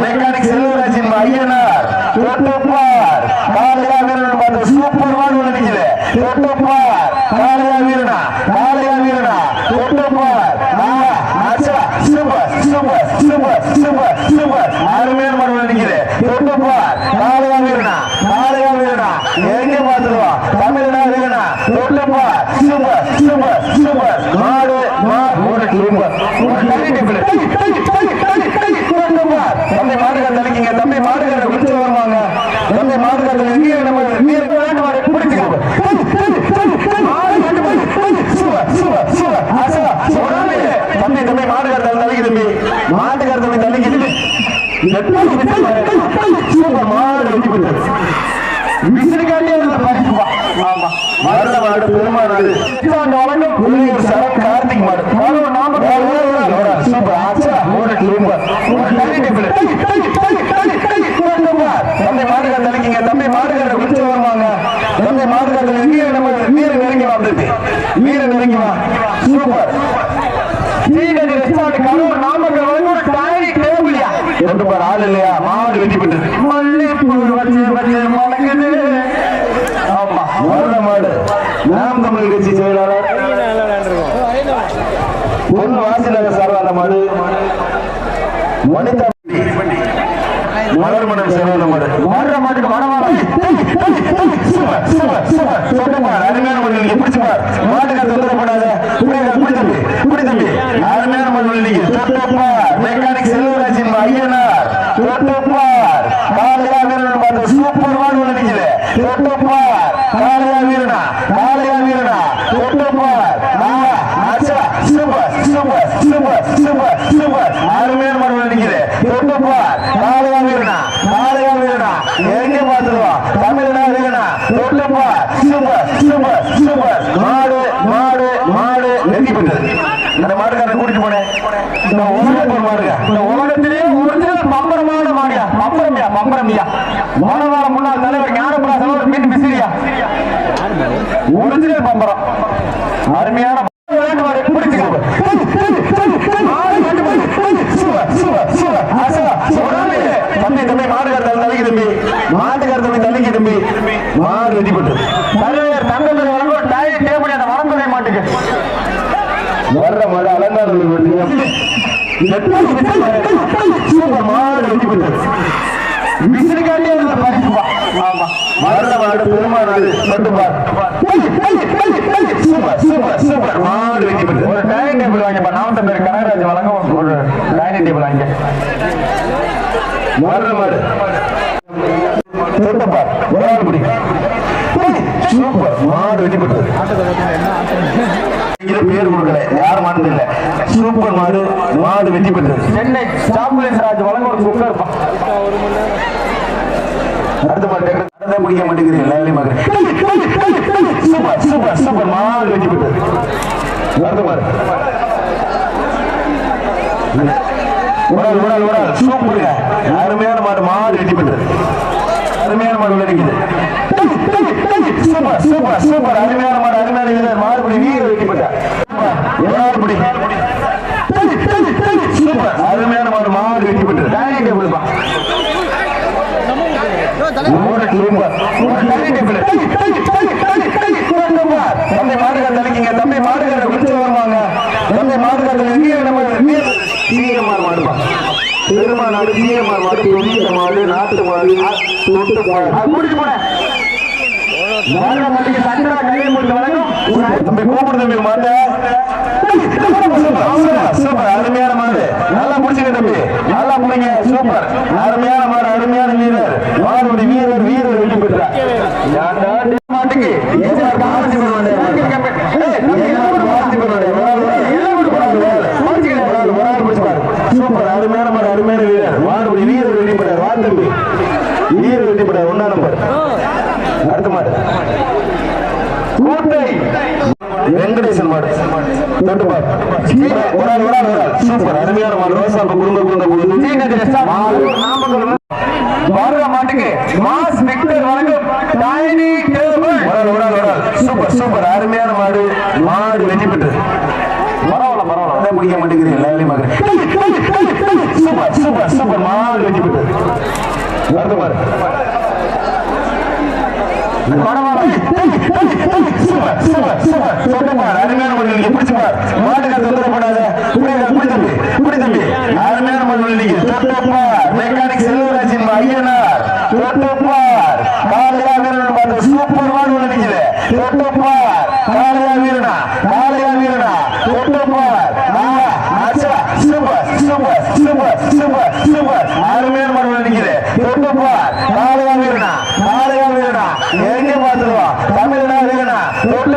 Mechanic செல்வராஜின் ஐயனார் தொட்டப்பார் காலையா வீரன் பார்த்து சூப்பர் மாடு ஒண்ணு நிக்குது தொட்டப்பார் காலையா வீரனா காலையா வீரனா தொட்டப்பார் ஆச்சா super super super super super அருமையான மாடு ஒண்ணு நிக்குது தொட்டப்பார் காலையா வீரனா காலையா வீரனா எங்க பாத்துருவோம் தமிழ்னா வீரனா தொட்டப்பா சூப்பர் சூப்பர் சூப்பர் மாடு மாடு சூப்பர் தம்பி மாடுகார் தலைக்கிங்க தம்பி மாடுகார குடிச்சு வருவாங்க. தம்பி மாடுகார் எங்க நம்ம நீர் விளையாட்டு மாடு பிடிச்சிக்கோங்க தம்பி தம்பி மாடுகார் தலைக்கு தம்பி. மாட்டுக்கார தம்பி தலைக்கு சூப்பர் மாடு வெட்டி போயிட்டு விசிறிக்காண்டே இருந்த பரிசுப்பா. ஆமா. மருத மாடு, சரம் கார்த்திக் மாடு. மாடு. சூப்பர். ஆச்சா. ஒரு சூப்பர். டேய், டேய், டேய், டேய், டேய். வா. தம்பி மாடுகார் தலைக்கிங்க தம்பி மாடுகார குடிச்சு வருவாங்க. தம்பி மாடுகார் எங்கே நம்ம வீரன் நெருங்கி வந்துருக்கு வீரன் நெருங்கி வா. சூப்பர். சீனடி ரெஸ்டாரண்ட் கரூர் நாமக்கல் வழங்கும் டைனி டேபிள்யா பாரு ஆள் இல்லையா? மாடு வெட்டி போட்டு நாம் தமிழ் கட்சி செயலாளர். பொண்ணு வாசிநகர் சார்பான மாடு வனிதா மலர் மனம் சிறந்த மாடு மாடுற மாட்டுக்கு மனவாளம் சூப்பர் அருமையான நீங்க. பார். மாட்டுக்கு தொந்தரவு பண்ணாத. புடி தம்பி புடி தம்பி. அருமையான நீங்க. தொட்டப்பார் மெக்கானிக் செல்வராஜின் ஐயனார். தொட்டப்பார் காலையா வீரன் சூப்பர் மாடு நிக்குது தொட்டப்பார் காலையா வீரனா. சூப்பர் சூப்பர் சூப்பர் மாடு மாடு மாடு வெற்றி இந்த மாடுக்காரன் கூட்டிட்டு போனேன் இந்த உலகத்தில் மாடுங்க. இந்த உலகத்திலேயே ஒரிஜினல் பம்பரமான மாடியா பம்பரமியா பம்பரமியா மோனவார முன்னாள் தலைவர் ஞானபுரா செல்வர் மீன் பிசிறியா ஒரிஜினல் பம்பரம் அருமையான விளையாட்டு மாடு பிடிச்சுக்கோங்க மாடு விளையாட்டு மாடு. Super, super, super. ஆசா, சொல்லாமே. தம்பி தம்பி மாடுகார் தம்பி தள்ளிக்கு தம்பி மாட்டுக்கார் தம்பி தள்ளிக்கு தம்பி மாடு வெட்டி போட்டு தலைவர் தங்கமணி வழங்கும் டாய் டேபிள் அந்த வளர்ந்துடைய மாட்டுக்கு வர்ற மாடு அலங்காரம் சூப்பர் மாடு வெட்டி போட்டு விசிறிக்காண்டே இருந்த. ஆமா. வர்ற மாடு பெருமாடு சொட்டுப்பார் சூப்பர் சூப்பர் சூப்பர் மாடு வெட்டி போட்டு ஒரு டைனிங் டேபிள் வாங்கப்பா. நாமத்தம் பேர் கனகராஜ் வழங்கும் ஒரு டைனிங் டேபிள் வாங்க வர்ற மாடு. ஒரு ஆள் பிடி சூப்பர். மாடு வெட்டி போட்டு இது பேர் கொடுக்கல. யார் மாடு இல்ல சூப்பர் மாடு மாடு வெட்டி பெற்றது சென்னை ஸ்டாம்புலன்ஸ் ராஜ் வழங்க ஒரு குக்கர் அடுத்த மாடு அடுத்த பிடிக்க மாட்டேங்குது எல்லாரையும் மகன் சூப்பர் சூப்பர் சூப்பர் மாடு வெட்டி பெற்றது அடுத்த மாடு. ஆள் ஒரு ஆள் சூப்பருங்க. அருமையான மாடு மாடு வெட்டி பெற்றது அருமையான மாடு உள்ள நிக்குது சூப்பர் சூப்பர். அருமையான மாடு அருமையான வீரர் மாடுபடி வீரர் வெட்டி பெற்றார் மாடுபடி சூப்பர். அருமையான மாடு மாடு வெட்டி பெற்றது டைனிங் டேபிள் பா மூணு சூப்பர் டைனிங் டேபிள் தம்பி மாடுகார் தலைக்கிங்க தம்பி மாடுகளை குடிச்சு வருவாங்க. தம்பி மாடுகார் எங்கே நம்ம சீரமார் மாடுப்பா பெருமாநாடு சீரமார் மாடு பெரிய மாடு நாட்டு மாடு. தொட்டு மாடு கூட்டிட்டு போனேன் மாடுற மாட்டுக்கு சந்திரா கையை முடிச்சு வழங்கும் தம்பி கூப்பிடு தம்பி மாட்ட. வெங்கடேசன் மாடு. தொட்டு பார் ஒரு ஆள் சூப்பர். அருமையான மாடு. ரோசா குடும்ப குடும்ப குடும்ப பாருங்க மாட்டுக்கு. மாஸ் விக்டர் வழங்கும் டைனி சூப்பர் சூப்பர். அருமையான மாடு. மாடு வெற்றி பெற்று. பரவாயில்ல பரவாயில்ல. அதான் பிடிக்க சூப்பர் சூப்பர் சூப்பர். மாடு வெற்றி சொந்தமார் அருமையான மொழி நீங்க பிடிச்சுப்பார் மாட்டுக்கார தொந்தரவு பண்ணாத. புரியுது? புடி தம்பி புடி தம்பி அருமையான மொழி நீங்க. தொட்டப்பார். மெக்கானிக் செல்வராஜின் ஐயனார். தொட்டப்பார். காளையா வீரன் பார்த்து சூப்பர் வாழ் நினைக்குது தொட்டப்பார். காளையா வீரனா காளையா வீரனா தொட்டப்பார்.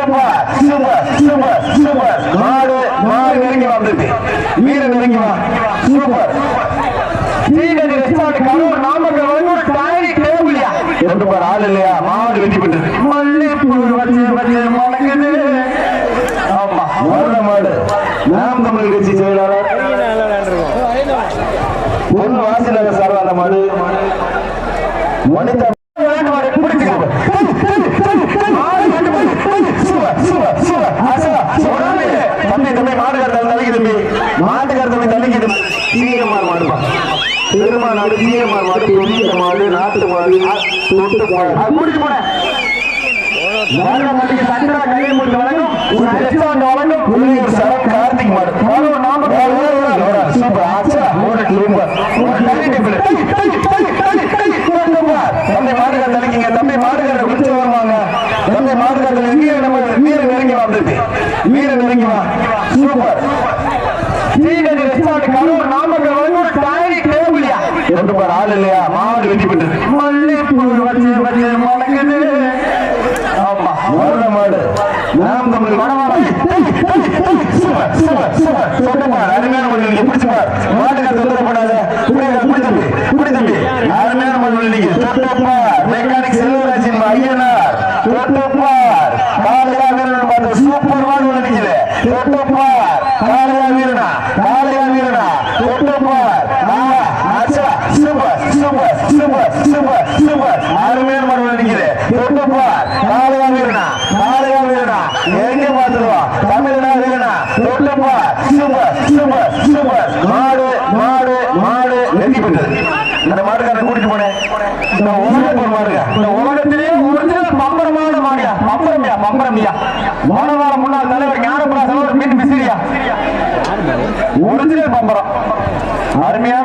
தொட்டப்பார் சூப்பர் சூப்பர் சூப்பர் மாடு மாடு நெருங்கி நெருங்கி வா. சூப்பர் ஸ்ரீநதி கரூர் நாமக்கல் ரெண்டு பேர் ஆள் இல்லையா? மாடு வெட்டி பெற்று மல்லிப்பூ வச்சு வச்சு மணக்குது. ஆமா வருட மாடு. நாம் தமிழ் கட்சி செயலாளர். பொன் வாசிநகர் சார்பான மாடு. வனிதா தம்பி தம்பி மாட்டுக்காரத்தல் தலைக்கு தம்பி மாட்டுக்கார தம்பி தலைக்கு தம்பி சீகமார் மாடுப்பா பெருமாநாடு சீகமார் மாடு பெரிய மாடு நாட்டு மாடு தொட்டு மாடு முடிச்சு போன கார்த்திக் மாடு மாடு நாம சூப்பர் ஆச்சா ஒரு டேபிள் தம்பி மாடுகார் தலைக்கிங்க தம்பி மாடுகார குடிச்சு வருவாங்க தம்பி மாடுகார் வீர நம்ம வீர நெருங்கி வந்துருக்கு வீர நெருங்கி வா சூப்பர் கரூர் நாமக்கல் வரைக்கும் டாய்லி டேபிளியா ரெண்டு பேர் ஆள் இல்லையா? மாடு வெட்டி பெற்று மல்லிப்பூ வச்சு வச்சு மணக்குது ஆமா வருட மாடு. நாம் Tamil Vadavalam super super super அருமையான மொழி நீங்க பிடிச்சுப்பார் மாட்டுக்கார தொந்தரவு தம்பி? புடி தம்பி? அருமையான மொழி நீங்க. தொட்டப்பார் மெக்கானிக் செல்வராஜின் ஐயனார் தொட்டப்பார் காளையா வீரன் சூப்பர் வாழ் நினைக்குது தொட்டப்பார் எடுத்து இந்த ஊருக்கு போடுவாருங்க இந்த உலகத்திலேயே ஒரிஜினல் பம்பரமான மாடியா பம்பரமியா பம்பரமியா. மாணவார முன்னாள் மீன் மிசிறியா ஒரிஜினல் பம்பரம். அருமையான